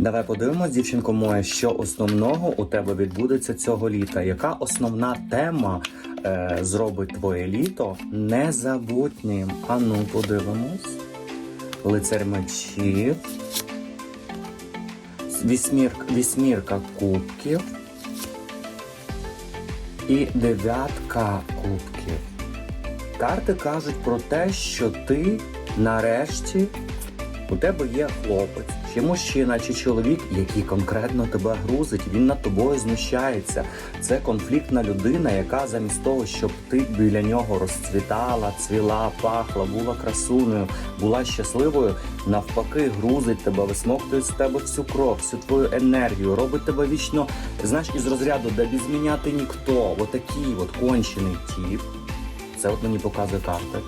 Давай подивимось, дівчинко моя, що основного у тебе відбудеться цього літа. Яка основна тема е, зробить твоє літо незабутнім? Ану, подивимось. Лицар мечів. Вісьмірка, вісьмірка кубків. І дев'ятка кубків. Карти кажуть про те, що ти нарешті у тебе є хлопець, чи мужчина, чи чоловік, який конкретно тебе грузить, він над тобою знущається. Це конфліктна людина, яка замість того, щоб ти біля нього розцвітала, цвіла, пахла, була красунею, була щасливою, навпаки, грузить тебе, висмоктує з тебе всю кров, всю твою енергію, робить тебе вічно, знаєш, із розряду, де без ніхто. Отакий от кончений тіп. Це от мені показує карти.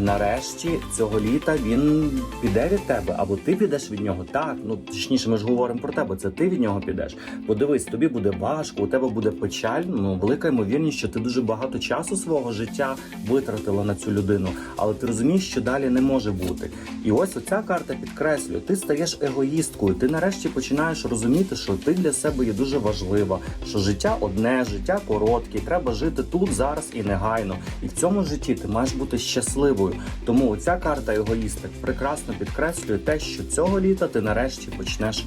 Нарешті цього літа він піде від тебе, або ти підеш від нього. Так, ну точніше, ми ж говоримо про тебе. Це ти від нього підеш. Подивись, тобі буде важко, у тебе буде печаль. Ну велика ймовірність, що ти дуже багато часу свого життя витратила на цю людину, але ти розумієш, що далі не може бути. І ось оця карта підкреслює: ти стаєш егоїсткою. Ти нарешті починаєш розуміти, що ти для себе є дуже важлива, що життя одне, життя коротке, треба жити тут, зараз і негайно. І в цьому житті ти маєш бути щасливою. Тому ця карта егоїсток прекрасно підкреслює те, що цього літа ти нарешті почнеш